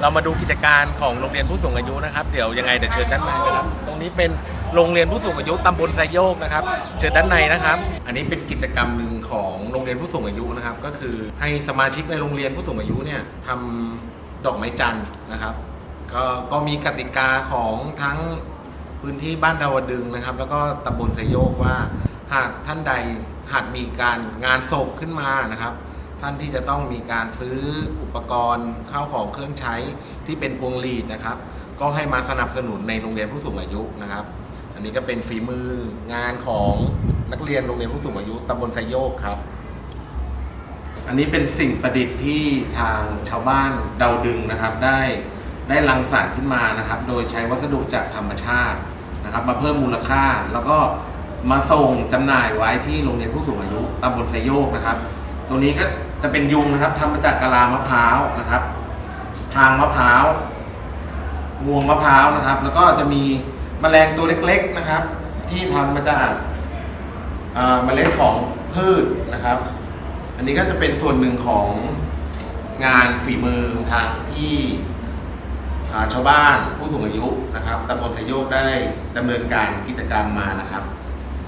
เรามาดูกิจการของโรงเรียนผู้สูงอายุนะครับ เดี๋ยวยังไงเดี๋ยวเชิญด้านในนะครับ ตรงนี้เป็นโรงเรียนผู้สูงอายุตำบลไซโยกนะครับ เชิญด้านในนะครับ อันนี้เป็นกิจกรรมหนึ่งของโรงเรียนผู้สูงอายุนะครับ ก็คือให้สมาชิกในโรงเรียนผู้สูงอายุเนี่ยทำดอกไม้จันทร์นะครับก็ก็มีกติกาของทั้งพื้นที่บ้านดาวดึงนะครับ แล้วก็ตำบลไซโยกว่าหากท่านใดหากมีการงานศพขึ้นมานะครับ ท่านที่จะต้องมีการซื้ออุปกรณ์ข้าวของเครื่องใช้ที่เป็นพวงหลีดนะครับ ก็ให้มาสนับสนุนในโรงเรียนผู้สูงอายุนะครับ อันนี้ก็เป็นฝีมืองานของนักเรียนโรงเรียนผู้สูงอายุตำบลไซโยกครับ อันนี้เป็นสิ่งประดิษฐ์ที่ทางชาวบ้านเดาดึงนะครับ ได้ได้รังสรรค์ขึ้นมานะครับ โดยใช้วัสดุจากธรรมชาตินะครับ มาเพิ่มมูลค่าแล้วก็มาส่งจำหน่ายไว้ที่โรงเรียนผู้สูงอายุตำบลไซโยกนะครับตรงนี้ก็ จะเป็นยุงนะครับทำมาจากกะลามะพร้าวนะครับ ทางมะพร้าวงวงมะพร้าวนะครับ แล้วก็จะมีแมลงตัวเล็กๆนะครับ ที่ทำมาจากเอ่อเมล็ดของพืชนะครับ อันนี้ก็จะเป็นส่วนหนึ่งของงานฝีมือทางที่ชาวบ้านผู้สูงอายุนะครับตำบลไซโยกได้ดำเนินการกิจกรรมมานะครับ